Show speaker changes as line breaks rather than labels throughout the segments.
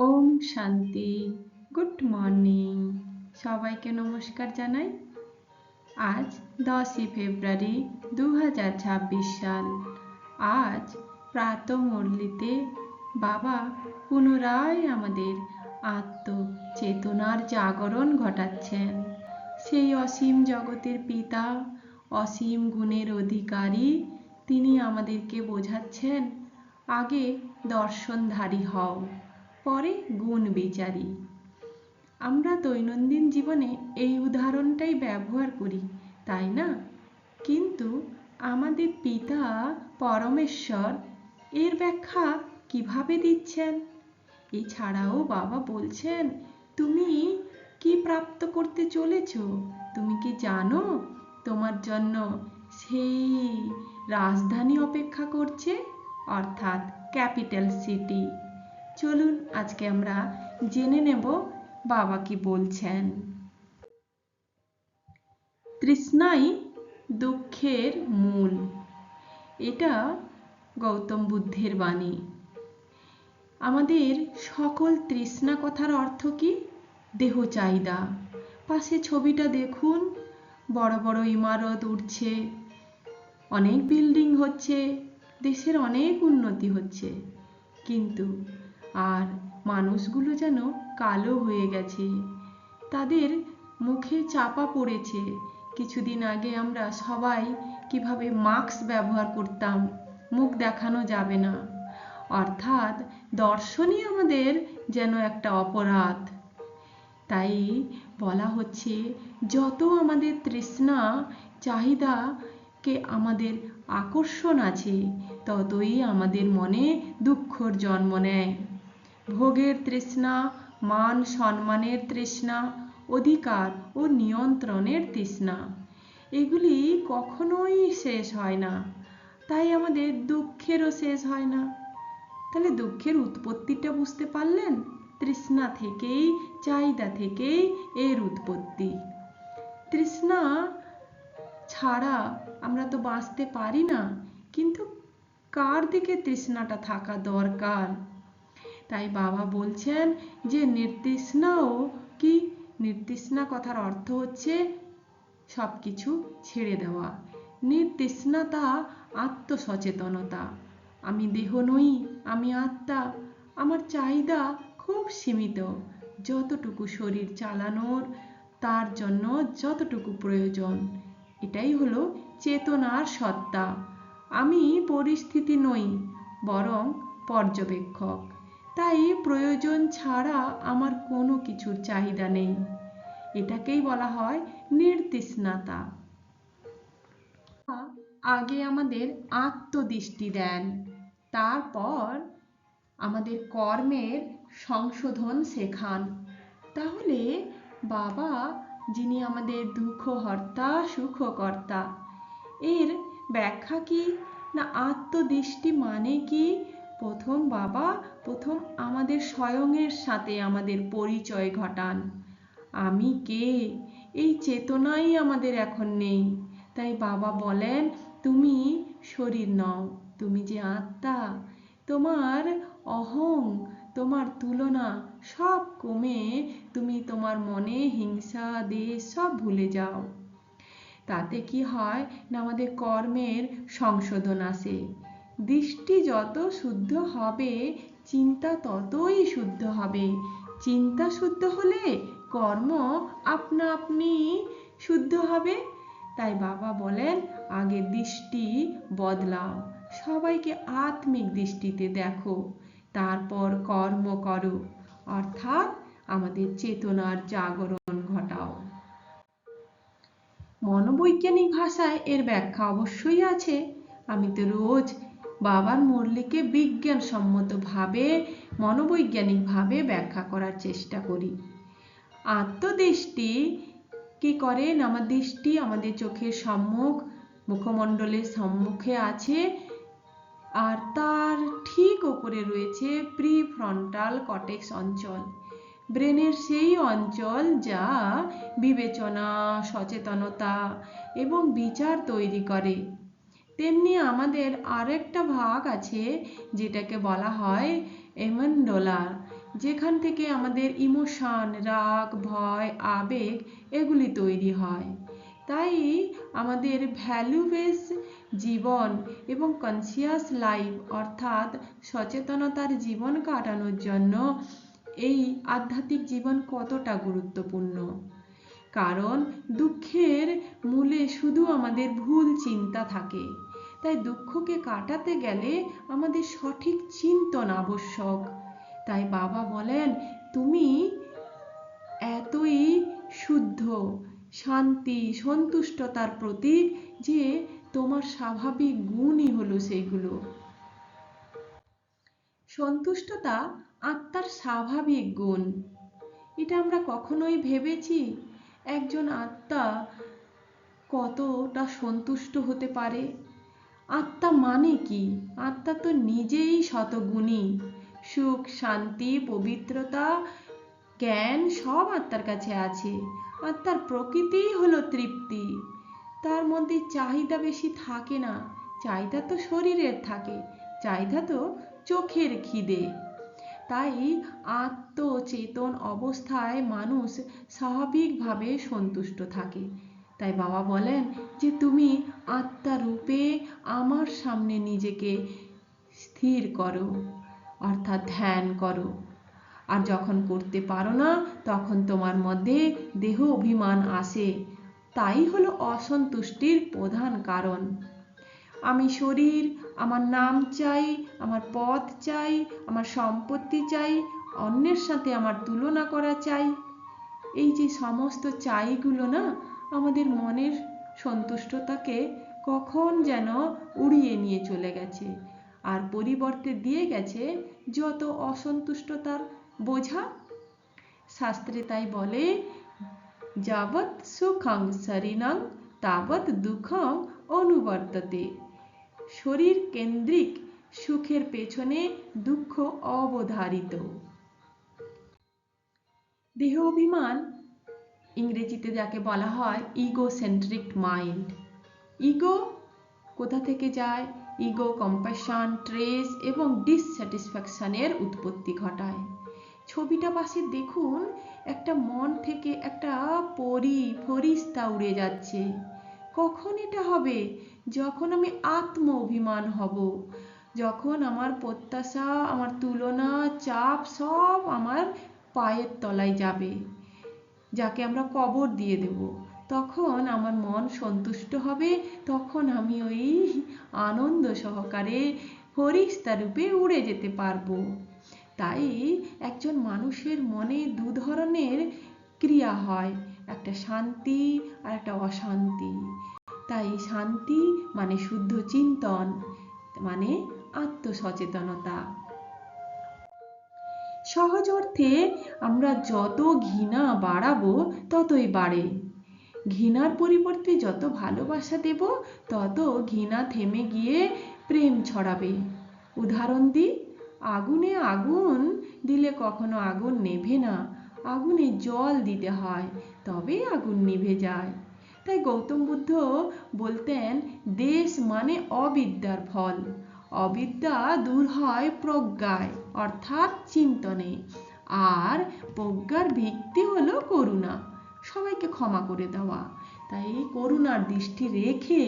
ওম শান্তি। Good morning. সবাইকে নমস্কার জানাই। আজ দশই ফেব্রুয়ারি দু হাজার ছাব্বিশ সাল। আজ প্রাত মুরলিতে বাবা পুনরায় আমাদের আত্মচেতনার জাগরণ ঘটাচ্ছেন। সেই অসীম জগতের পিতা, অসীম গুণের অধিকারী, তিনি আমাদেরকে বোঝাচ্ছেন, আগে দর্শনধারী হও। পরে গুণ বিচারী। আমরা দৈনন্দিন জীবনে এই উদাহরণটাই ব্যবহার করি, তাই না? কিন্তু আমাদের পিতা পরমেশ্বর এর ব্যাখ্যা কীভাবে দিচ্ছেন? এছাড়াও বাবা বলছেন, তুমি কি প্রাপ্ত করতে চলেছ? তুমি কি জানো তোমার জন্য সেই রাজধানী অপেক্ষা করছে? অর্থাৎ ক্যাপিটাল সিটি। চলুন আজকে আমরা জেনে নেব বাবা কি বলছেন। তৃষ্ণাই দুঃখের মূল। এটা গৌতম বুদ্ধের বাণী। আমাদের সকল তৃষ্ণা কথার অর্থ কি? দেহ চাহিদা। পাশে ছবিটা দেখুন, বড় বড় ইমারত উঠছে অনেক বিল্ডিং হচ্ছে, দেশের অনেক উন্নতি হচ্ছে। কিন্তু আর মানুষগুলো যেন কালো হয়ে গেছে। তাদের মুখে চাপা পড়েছে। কিছুদিন আগে আমরা সবাই কীভাবে মাস্ক ব্যবহার করতাম, মুখ দেখানো যাবে না। অর্থাৎ দর্শনই আমাদের যেন একটা অপরাধ। তাই বলা হচ্ছে, যত আমাদের তৃষ্ণা চাহিদাকে আমাদের আকর্ষণ আছে, ততই আমাদের মনে দুঃখর জন্ম নেয়। ভোগের তৃষ্ণা, মান সম্মানের তৃষ্ণা, অধিকার ও নিয়ন্ত্রণের তৃষ্ণা। এগুলি কখনোই শেষ হয় না। তাই আমাদের দুঃখেরও শেষ হয় না। তাহলে দুঃখের উৎপত্তিটা বুঝতে পারলেন? তৃষ্ণা থেকেই, চাহিদা থেকেই এর উৎপত্তি। তৃষ্ণা ছাড়া আমরা তো বাঁচতে পারি না। কিন্তু কার দিকে তৃষ্ণাটা থাকা দরকার? তাই বাবা বলছেন যে নির্তৃষ্ণাও কি? নির্তৃষ্ণা কথার অর্থ হচ্ছে সব কিছু ছেড়ে দেওয়া। নির্তৃষ্ণাতা আত্মসচেতনতা। আমি দেহ নই, আমি আত্মা। আমার চাহিদা খুব সীমিত। যতটুকু শরীর চালানোর, তার জন্য যতটুকু প্রয়োজন। এটাই হলো চেতনার সত্তা। আমি পরিস্থিতি নই, বরং পর্যবেক্ষক। তাই প্রয়োজন ছাড়া আমার কোনো কিছুর চাহিদা নেই। এটাকেই বলা হয় নির্তৃষ্ণাতা। আগে আমাদের আত্মদৃষ্টি দেন, তারপর আমাদের কর্মের সংশোধন শেখান। তাহলে বাবা, যিনি আমাদের দুঃখহর্তা সুখকর্তা, এর ব্যাখ্যা কি? না আত্মদৃষ্টি মানে কি? প্রথম বাবা প্রথম আমাদের স্বয়ংয়ের সাথে আমাদের পরিচয় ঘটান। আমি কে? এই চেতনাই আমাদের এখন নেই। তাই বাবা বলেন, তুমি শরীর নও, তুমি যে আত্মা, তোমার অহং, তোমার তুলনা সব কমে তুমি তোমার মনে হিংসা, দেশ সব ভুলে যাও। তাতে কি হয় না আমাদের কর্মের সংশোধন আসে। দৃষ্টি যত শুদ্ধ হবে চিন্তা ততই শুদ্ধ হবে। চিন্তা শুদ্ধ হলে কর্ম আপনা আপনি শুদ্ধ হবে। তাই বাবা বলেন আগে দৃষ্টি বদলাও। সবাইকে আত্মিক দৃষ্টিতে দেখো। তারপর কর্ম করো। অর্থাৎ আমাদের চেতনার জাগরণ ঘটাও। মনোবৈজ্ঞানিক ভাষায় এর ব্যাখ্যা অবশ্যই আছে। আমি তো রোজ বাবার মুরলিকে বিজ্ঞানসম্মতভাবে, মনোবৈজ্ঞানিকভাবে ব্যাখ্যা করার চেষ্টা করি। আত্মদৃষ্টি কি করেন আমার দৃষ্টি আমাদের চোখের সম্মুখ, মুখমণ্ডলের সম্মুখে আছে আর তার ঠিক ওপরে রয়েছে প্রি ফ্রন্টাল কটেক্স অঞ্চল। ব্রেনের সেই অঞ্চল যা বিবেচনা, সচেতনতা এবং বিচার তৈরি করে। তেমনি আমাদের আরেকটা ভাগ আছে যেটাকে বলা হয় এমন্ডোলা যেখান থেকে আমাদের ইমোশন, রাগ, ভয়, আবেগ এগুলি তৈরি হয়। তাই আমাদের ভ্যালু বেস জীবন এবং কনসিয়াস লাইফ অর্থাৎ সচেতনতার জীবন কাটানোর জন্য এই আধ্যাত্মিক জীবন কতটা গুরুত্বপূর্ণ? কারণ দুঃখের মূলে শুধু আমাদের ভুল চিন্তা থাকে। তাই দুঃখকে কাটাতে গেলে আমাদের সঠিক চিন্তন আবশ্যক। তাই বাবা বলেন, তুমি এতই শুদ্ধ, শান্তি, সন্তুষ্টতার প্রতীক যে তোমার স্বাভাবিক গুণই হলো সেইগুলো সন্তুষ্টতা আত্মার স্বাভাবিক গুণ। এটা আমরা কখনোই ভেবেছি একজন আত্মা কতটা সন্তুষ্ট হতে পারে। আত্মা মানে কি? আত্মা তো নিজেই শতগুণী। সুখ, শান্তি, পবিত্রতা, জ্ঞান সব আত্মার কাছে আছে। আত্মার প্রকৃতিই হলো তৃপ্তি। তার মধ্যে চাহিদা বেশি থাকে না। চাহিদা তো শরীরের থাকে। চাহিদা তো চোখের খিদে। তাই আত্মচেতন অবস্থায় মানুষ স্বাভাবিকভাবে সন্তুষ্ট থাকে। তাই বাবা বলেন যে তুমি আত্মা রূপে আমার সামনে নিজেকে স্থির করো, অর্থাৎ ধ্যান করো। আর যখন করতে পারো না, তখন তোমার মধ্যে দেহ অভিমান আসে। তাই হলো অসন্তুষ্টির প্রধান কারণ। আমি শরীর, আমার নাম চাই, আমার পথ চাই, আমার সম্পত্তি চাই, অন্যের সাথে আমার তুলনা করা চাই। এই যে সমস্ত চাইগুলো না, আমাদের মনের সন্তুষ্টতাকে কখন যেন উড়িয়ে নিয়ে চলে গেছে। আর পরিবর্তে দিয়ে গেছে যত অসন্তুষ্টতার বোঝা। শাস্ত্রে তাই বলে, যাবৎ সুখং শরীরং, তাবৎ দুঃখং অনুবর্ততে। শরীর কেন্দ্রিক সুখের পেছনে দুঃখ অবধারিত। দেহ অভিমান ইংরেজিতে যাকে বলা হয় ইগো সেন্ট্রিক মাইন্ড ইগো কোথা থেকে যায়? ইগো কম্প্যাশন ট্রেস এবং ডিসস্যাটিসফ্যাকশনের উৎপত্তি ঘটায়। ছবিটা পাশে দেখুন, একটা মন থেকে একটা পরি, ফরিস্তা উড়ে যাচ্ছে। কখন এটা হবে? যখন আমি আত্ম অভিমান হব। যখন আমার প্রত্যাশা, আমার তুলনা, চাপ সব আমার পায়ের তলায় যাবে। যাকে আমরা কবর দিয়ে দেব। তখন আমার মন সন্তুষ্ট হবে। তখন আমি ওই আনন্দ সহকারে ফরিস্তা রূপে উড়ে যেতে পারব। তাই একজন মানুষের মনে দু ধরনের ক্রিয়া হয়। একটা শান্তি আর একটা অশান্তি। তাই শান্তি মানে শুদ্ধ চিন্তন মানে আত্মসচেতনতা। সহজ অর্থে আমরা যত ঘৃণা বাড়াবো ততই বাড়ে। ঘৃণার পরিবর্তে যত ভালোবাসা দেব, তত ঘৃণা থেমে গিয়ে প্রেম ছড়াবে। উদাহরণ দিই, আগুনে আগুন দিলে কখনো আগুন নেভে না, আগুনে জল দিতে হয়, তবে আগুন নিভে যায়। তাই গৌতম বুদ্ধ বলতেন, দেশ মানে অবিদ্যার ফল, অবিদ্যা দূর হয় প্রজ্ঞায়। অর্থাৎ চিন্তনে। আর প্রজ্ঞার ভিত্তি হলো করুণা। সবাইকে ক্ষমা করে দেওয়া। তাই করুণার দৃষ্টি রেখে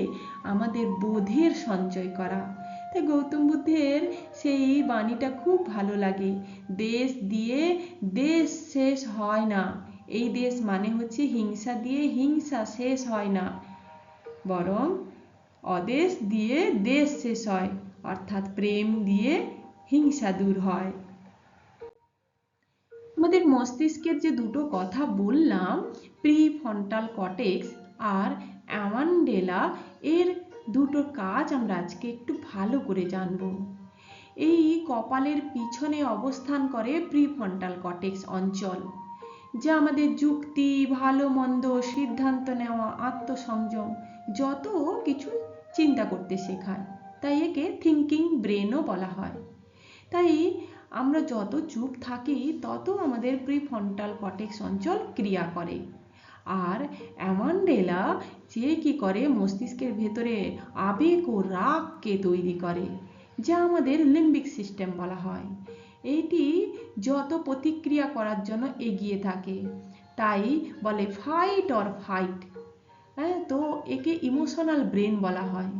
আমাদের বোধের সঞ্চয় করা। তাই গৌতম বুদ্ধের সেই বাণীটা খুব ভালো লাগে। দেশ দিয়ে দেশ শেষ হয় না। এই দেশ মানে হচ্ছে হিংসা দিয়ে হিংসা শেষ হয় না। বরং অদেশ দিয়ে দেশ শেষ হয়। অর্থাৎ প্রেম দিয়ে হিংসা দূর হয়। আমাদের মস্তিষ্কের যে দুটো কথা বললাম, প্রিফ্রন্টাল কটেক্স আর অ্যামান্ডেলা, এর দুটো কাজ আমরা আজকে একটু ভালো করে জানব। এই কপালের পিছনে অবস্থান করে প্রিফ্রন্টাল কটেক্স অঞ্চল, যা আমাদের যুক্তি, ভালো, মন্দ, সিদ্ধান্ত নেওয়া, আত্মসংযম, যত কিছু চিন্তা করতে শেখায়, তাই একে থিঙ্কিং ব্রেনও বলা হয়। তাই আমরা যত চুপ থাকি, তত আমাদের প্রিফ্রন্টাল কটেক্স অঞ্চল ক্রিয়া করে। আর অ্যামান্ডেলা যে কি করে মস্তিষ্কের ভেতরে আবেগ ও রাগকে তৈরি করে, যা আমাদের লিম্বিক সিস্টেম বলা হয়। এটি যত প্রতিক্রিয়া করার জন্য এগিয়ে থাকে, তাই বলে ফাইট অর ফাইট হ্যাঁ তো একে ইমোশনাল ব্রেন বলা হয়।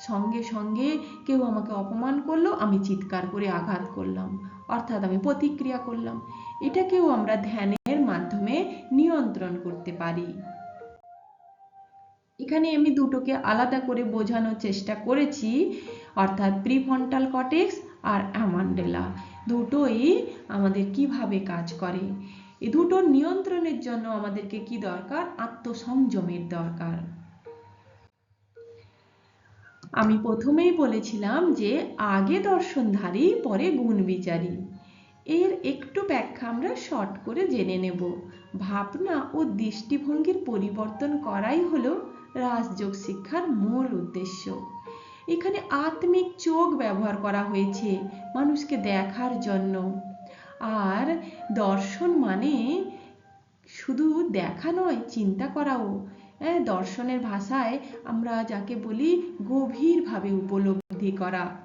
সঙ্গে সঙ্গে কেউ আমাকে অপমান করল, আমি চিৎকার করে আঘাত করলাম। অর্থাৎ আমি প্রতিক্রিয়া করলাম। এটাকেও আমরা ধ্যানের মাধ্যমে নিয়ন্ত্রণ করতে পারি। এখানে আমি দুটোকে আলাদা করে বোঝানোর চেষ্টা করেছি, অর্থাৎ প্রিফ্রন্টাল কটেক্স আর অ্যামান্ডেলা। দুটোই আমাদের কীভাবে কাজ করে? এ দুটোর নিয়ন্ত্রণের জন্য আমাদেরকে কি দরকার? আত্মসংযমের দরকার। আমি প্রথমেই বলেছিলাম যে আগে দর্শনধারী, পরে গুণ বিচারী এর একটু ব্যাখ্যা আমরা শর্ট করে জেনে নেব। ভাবনা ও দৃষ্টিভঙ্গির পরিবর্তন করাই হলো রাজযোগ শিক্ষার মূল উদ্দেশ্য। এখানে আত্মিক চোখ ব্যবহার করা হয়েছে মানুষকে দেখার জন্য। আর দর্শন মানে শুধু দেখা নয়, চিন্তা করাও। দর্শনের ভাষায় আমরা যাকে বলি গভীরভাবে উপলব্ধি করা।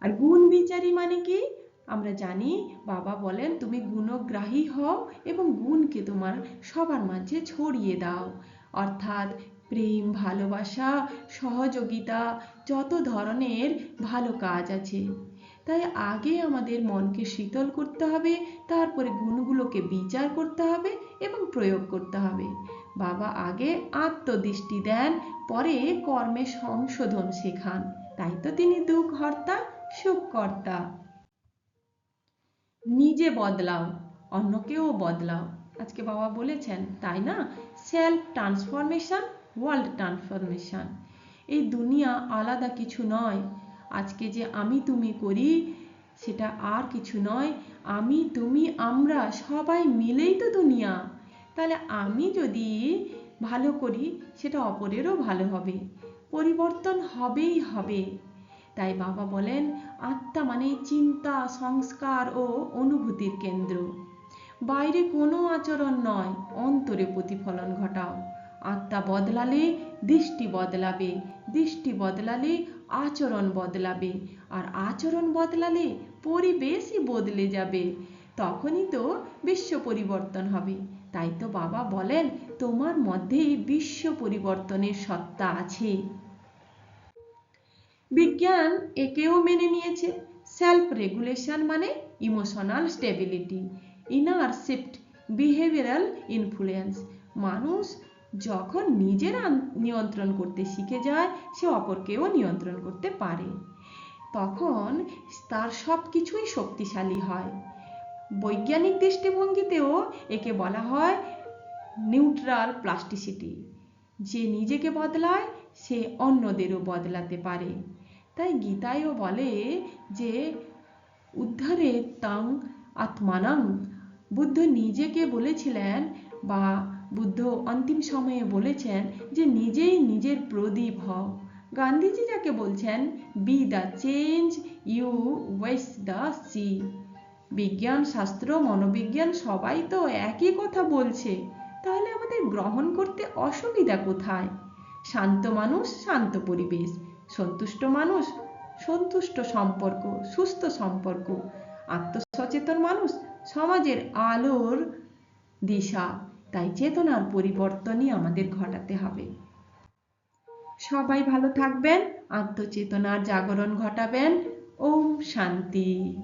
আর গুণ বিচারী মানে কি? আমরা জানি, বাবা বলেন, তুমি গুণগ্রাহী হও এবং গুণকে তোমার সবার মাঝে ছড়িয়ে দাও। অর্থাৎ প্রেম, ভালোবাসা, সহযোগিতা, যত ধরনের ভালো কাজ আছে। তাই আগে আমাদের মনকে শীতল করতে হবে, তারপরে গুণগুলোকে বিচার করতে হবে এবং প্রয়োগ করতে হবে। বাবা আগে আত্মদৃষ্টি দেন, পরে কর্মে সংশোধন শেখান। তাই তো তিনি দুঃখ হর্তা সুখকর্তা। নিজে বদলাও, অন্যকেও বদলাও। আজকে বাবা বলেছেন, তাই না? Self transformation, world transformation. এই দুনিয়া আলাদা কিছু নয়। আজকে যে আমি তুমি করি, সেটা আর কিছু নয়। আমি, তুমি, আমরা সবাই মিলেই তো দুনিয়া। তাহলে আমি যদি ভালো করি, সেটা অপরেরও ভালো হবে। পরিবর্তন হবেই হবে। তাই বাবা বলেন, আত্মা মানে চিন্তা, সংস্কার ও অনুভূতির কেন্দ্র। বাইরে কোনো আচরণ নয়, অন্তরে প্রতিফলন ঘটাও। আত্মা বদলালে দৃষ্টি বদলাবে, দৃষ্টি বদলালে আচরণ বদলাবে, আর আচরণ বদলালে পরিবেশই বদলে যাবে। তখনই তো বিশ্ব পরিবর্তন হবে। তাই তো বাবা বলেন, তোমার মধ্যেই বিশ্ব পরিবর্তনের সত্তা আছে। বিজ্ঞান একেও মেনে নিয়েছে সেলফ রেগুলেশন মানে emotional stability inner shift behavioural influence মানুষ যখন নিজের নিয়ন্ত্রণ করতে শিখে যায়, সে অপরকেও নিয়ন্ত্রণ করতে পারে। তখন তার সব কিছুই শক্তিশালী হয়। বৈজ্ঞানিক দৃষ্টিভঙ্গিতেও একে বলা হয় নিউট্রাল প্লাস্টিসিটি যে নিজেকে বদলায়, সে অন্যদেরও বদলাতে পারে। তাই গীতায়ও বলে যে, উদ্ধারে তাং আত্মানাং। বুদ্ধ নিজেকে বলেছিলেন বা বুদ্ধ অন্তিম সময়ে বলেছেন যে, নিজেই নিজের প্রদীপ হও। গান্ধীজি যাকে বলছেন be the change you wish the see বিজ্ঞান শাস্ত্র, মনোবিজ্ঞান সবাই তো একই কথা বলছে। তাহলে আমাদের গ্রহণ করতে অসুবিধা কোথায়? শান্ত মানুষ, শান্ত পরিবেশ। সন্তুষ্ট মানুষ, সন্তুষ্ট সম্পর্ক, সুস্থ সম্পর্ক। আত্মসচেতন মানুষ, সমাজের আলোর দিশা। তাই চেতনার পরিবর্তনই আমাদের ঘটাতে হবে। সবাই ভালো থাকবেন, আত্মচেতনার জাগরণ ঘটাবেন। ওম শান্তি।